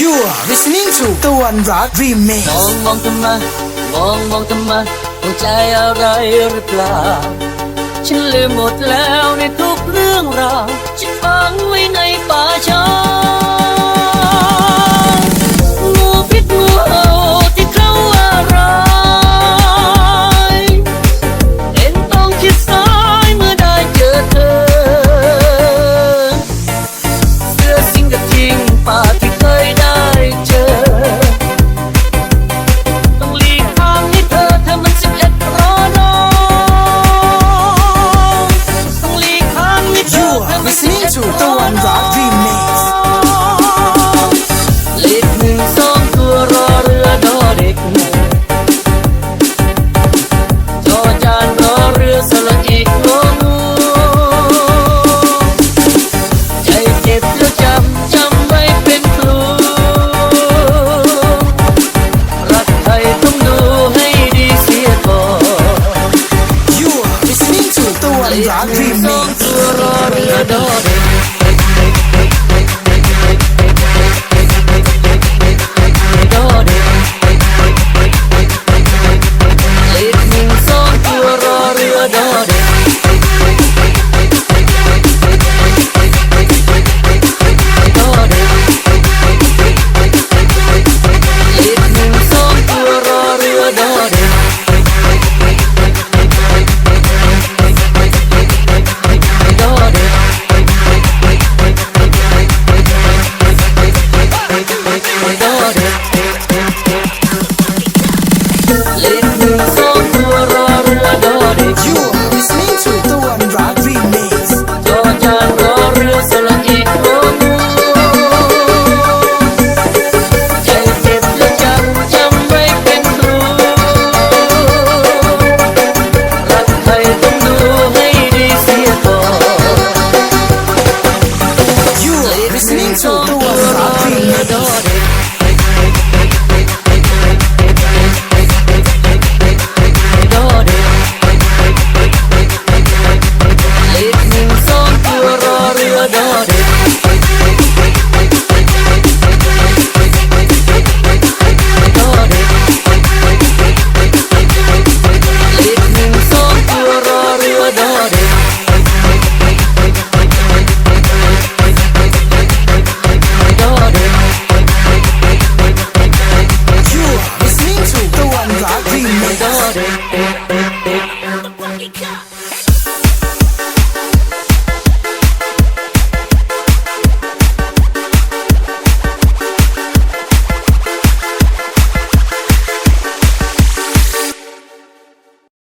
You are listening to ตวนรัก Remix มองมองทำไมมองมองทำไมหัวใจอะไรหรือเปล่า ฉันลืมหมดแล้วในทุกเรื่องราว Zagri, Zagri, Zagri, adoro Wake up!